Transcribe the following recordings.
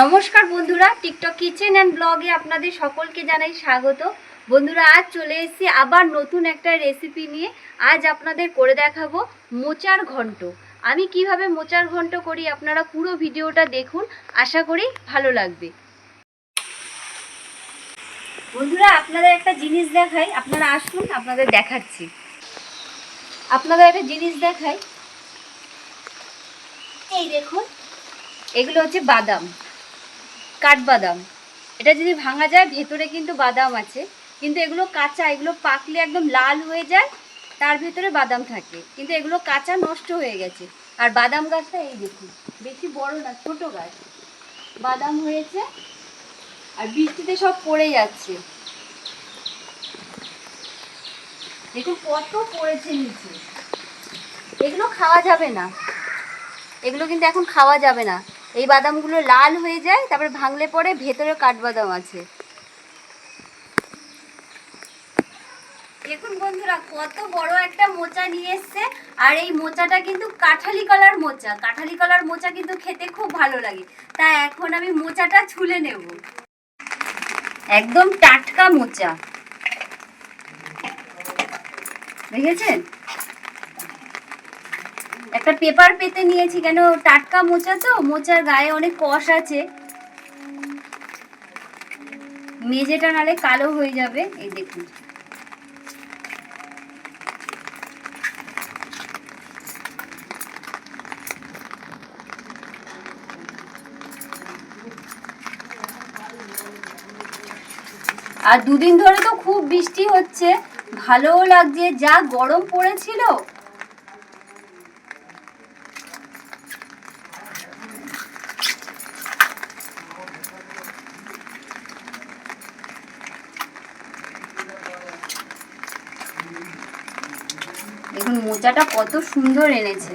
নমস্কার বন্ধুরা TikTok kitchen and ব্লগে আপনাদের সকলকে জানাই স্বাগত। বন্ধুরা, আজ চলে এসেছি আবার নতুন একটা রেসিপি নিয়ে। আজ আপনাদের করে দেখাবো মোচার ঘন্ট। আমি কীভাবে মোচার ঘন্ট করি আপনারা পুরো ভিডিওটা দেখুন, আশা করি ভালো লাগবে। বন্ধুরা, আপনাদের একটা জিনিস দেখাই, আপনারা আসুন, আপনাদের দেখাচ্ছি। আপনাদের একটা জিনিস দেখাই। এই দেখুন, এগুলো হচ্ছে বাদাম। কাঠবাদাম। এটা যদি ভাঙা যায়, ভেতরে কিন্তু বাদাম আছে। কিন্তু এগুলো কাঁচা, এগুলো পাকলে একদম লাল হয়ে যায়, তার ভেতরে বাদাম থাকে। কিন্তু এগুলো কাঁচা নষ্ট হয়ে গেছে। আর বাদাম গাছটা এই দেখুন, বেশি বড় না, ছোট গাছ। বাদাম হয়েছে, আর বৃষ্টিতে সব পড়ে যাচ্ছে। দেখুন কত পড়েছে নিচে। এগুলো খাওয়া যাবে না। এগুলো কিন্তু এখন খাওয়া যাবে না। এই বাদামগুলো লাল হয়ে যায়, তারপরে ভাঙলে পরে ভেতরে কাঠবাদাম আছে। দেখুন বন্ধুরা, কত বড় একটা মোচা নিয়ে এসছে, আর এই মোচাটা কিন্তু কাঁঠালি কলার মোচা। কাঁঠালি কলার মোচা কিন্তু খেতে খুব ভালো লাগে। তা এখন আমি মোচাটা ছুলে নেব। একদম টাটকা মোচা। দেখেছেন? একটা পেপার পেতে নিয়েছি, কেন টাটকা মোচা তো? মোচার গায়ে অনেক কষ আছে। মেঝেটা নালে কালো হয়ে যাবে, এই দেখুন। আর দুদিন ধরে তো খুব বৃষ্টি হচ্ছে, ভালোও লাগছে, যা গরম পড়েছিল মোচাটা কত সুন্দর এনেছে।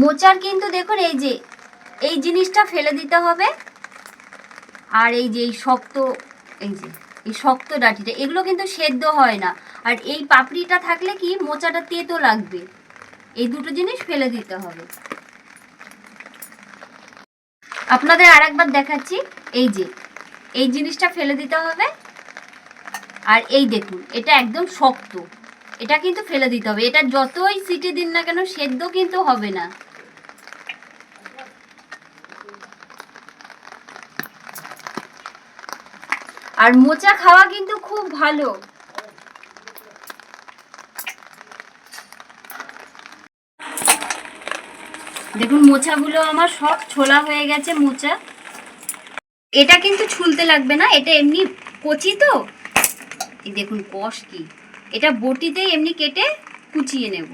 মোচার কিন্তু দেখুন, এই যে, এই জিনিসটা ফেলে দিতে হবে। আর এই যে, এই শক্ত, এই যে, এই শক্ত ডাঁটিটা, এগুলো কিন্তু সেদ্ধ হয় না। আর এই পাপড়িটা থাকলে কি, মোচাটা তেতো লাগবে। এই দুটো জিনিস ফেলে দিতে হবে। আপনাদের আর একবার দেখাচ্ছি। এই যে, এই জিনিসটা ফেলে দিতে হবে। আর এই দেখুন, এটা একদম শক্ত। এটা কিন্তু ফেলে দিতে হবে। এটা যতই সিটি দিন না কেন, সেদ্ধ কিন্তু হবে না। আর মোচা খাওয়া কিন্তু খুব ভালো। দেখুন, মোচাগুলো আমার সব ছোলা হয়ে গেছে, মোচা। এটা কিন্তু ছুলতে লাগবে না, এটা এমনি কচি তো। দেখুন, কষ কি। এটা বটিতে এমনি কেটে কুচিয়ে নেব।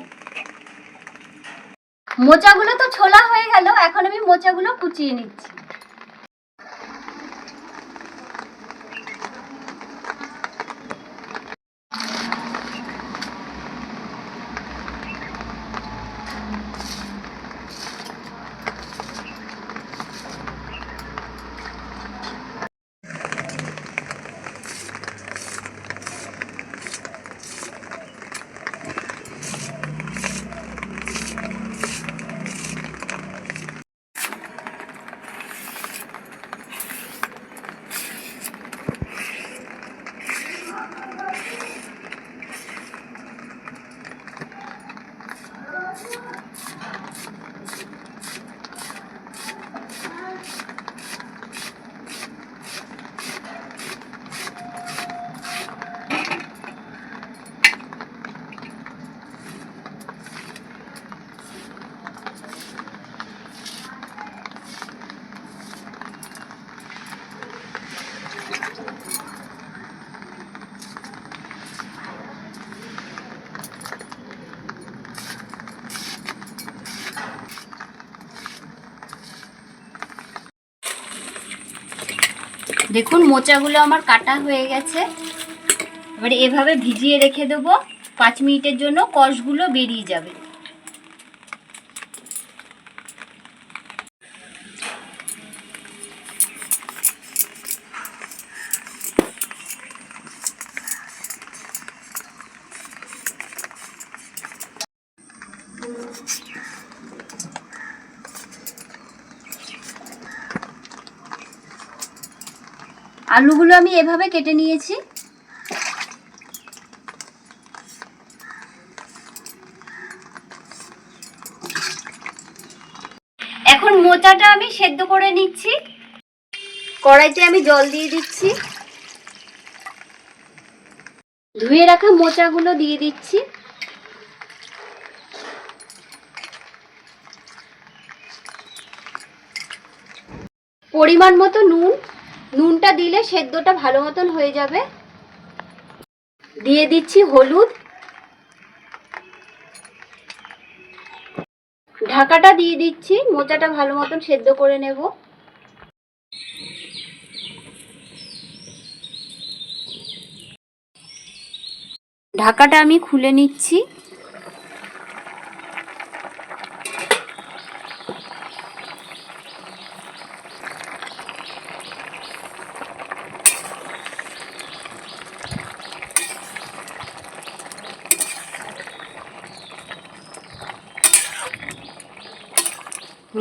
মোচাগুলো তো ছোলা হয়ে গেল, এখন আমি মোচাগুলো কুচিয়ে নিচ্ছি। দেখুন, মোচাগুলো আমার কাটা হয়ে গেছে। এবারে এভাবে ভিজিয়ে রেখে দেবো। পাঁচ মিনিটের জন্য কষগুলো বেরিয়ে যাবে। আলুগুলো আমি এভাবে কেটে নিয়েছি। এখন মোচাটা আমি সেদ্ধ করে নিচ্ছি। কড়াইতে আমি জল দিয়ে দিচ্ছি। ধুয়ে রাখা মোচাগুলো দিয়ে দিচ্ছি। পরিমাণ মতো নুন। নুনটা দিলে সেদ্ধটা ভালো মতন হয়ে যাবে। দিয়ে দিচ্ছি হলুদ। ঢাকাটা দিয়ে দিচ্ছি, মোচাটা ভালো মতন সেদ্ধ করে নেব। ঢাকাটা আমি খুলে নিচ্ছি।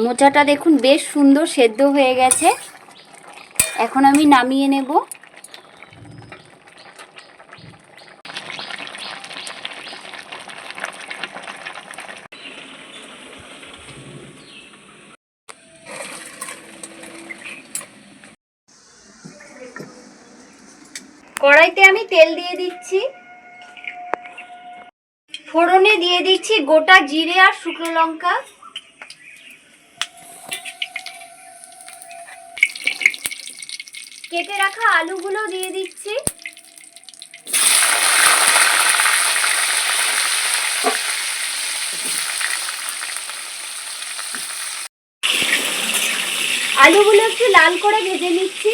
মোচাটা দেখুন, বেশ সুন্দর সেদ্ধ হয়ে গেছে। এখন আমি নামিয়ে নেব। কড়াইতে আমি তেল দিয়ে দিচ্ছি। ফোড়নে দিয়ে দিচ্ছি গোটা জিরে আর শুকনো লঙ্কা। কেটে রাখা আলুগুলো দিয়ে দিচ্ছি। আলুগুলো একটু লাল করে ভেজে নিচ্ছি।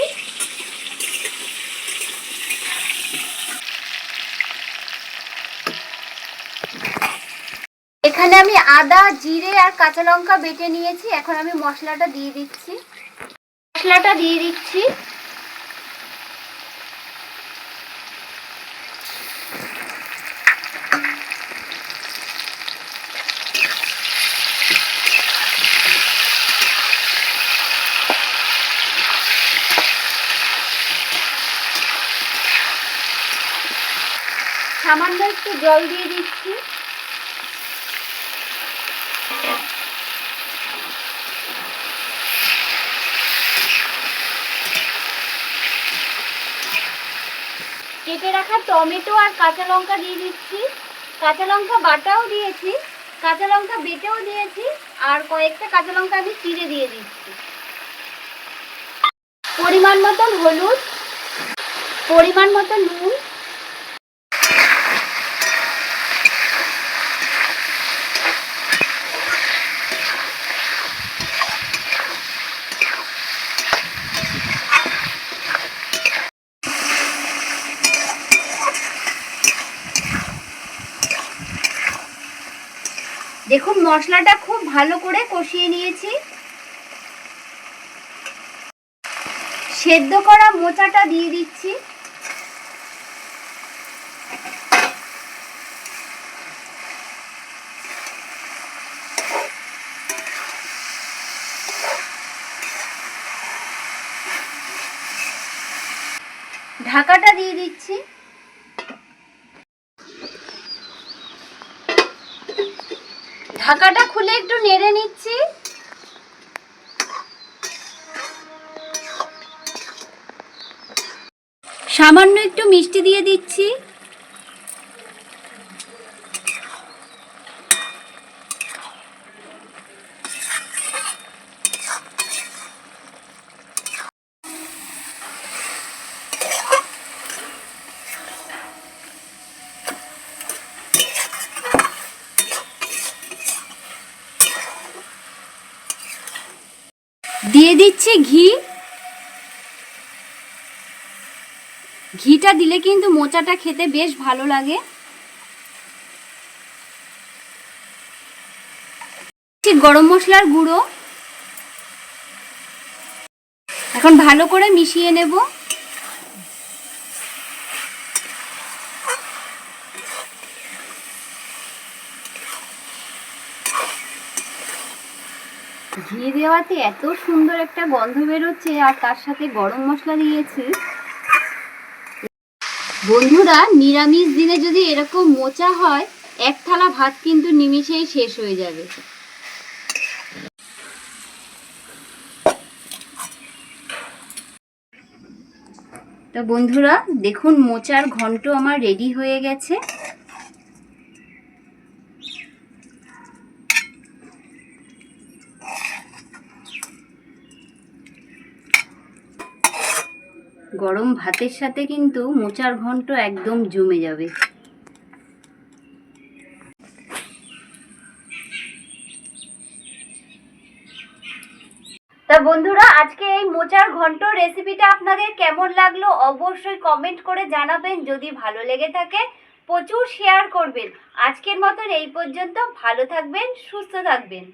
এখানে আমি আদা, জিরে আর কাঁচা লঙ্কা বেটে নিয়েছি। এখন আমি মশলাটা দিয়ে দিচ্ছি। মশলাটা দিয়ে দিচ্ছি। সামান্য একটু জল দিয়ে দিচ্ছি। কেটে রাখা টমেটো আর কাঁচা লঙ্কা দিয়ে দিচ্ছি। কাঁচা লঙ্কা বাটাও দিয়েছি, কাঁচা লঙ্কা বেটেও দিয়েছি, আর কয়েকটা কাঁচা লঙ্কা আমি চিড়ে দিয়ে দিচ্ছি। পরিমাণ মতন হলুদ, পরিমাণ মতো নুন দেখুন মশলাটা খুব ভালো করে কষিয়ে নিয়েছি। সেদ্ধ করা মোচাটা দিয়ে দিচ্ছি। ঢাকাটা দিয়ে দিচ্ছি। ঢাকাটা খুলে একটু নেড়ে নিচ্ছি। সামান্য একটু মিষ্টি দিয়ে দিচ্ছি দিয়ে দিচ্ছি ঘি ঘিটা দিলে কিন্তু মোচাটা খেতে বেশ ভালো লাগে। গরম মশলার গুঁড়ো। এখন ভালো করে মিশিয়ে নেব। ঘি দেওয়াতে এত সুন্দর একটা গন্ধ বেরোচ্ছে আর তার সাথে গরম মশলা দিয়েছি। বন্ধুরা, নিরামিষ দিনে যদি এরকম মোচা হয়, এক থালা ভাত কিন্তু নিমিষেই শেষ হয়ে যাবে। তো বন্ধুরা, দেখুন মোচার ঘন্ট আমার রেডি হয়ে গেছে। গরম ভাতের সাথে কিন্তু মোচার ঘন্ট একদম জমে যাবে। তা বন্ধুরা, আজকে এই মোচার ঘন্ট রেসিপিটা আপনাদের কেমন লাগল অবশ্যই কমেন্ট করে জানাবেন। যদি ভালো লেগে থাকে, প্রচুর শেয়ার করবেন। আজকের মতন এই পর্যন্ত। ভালো থাকবেন, সুস্থ থাকবেন।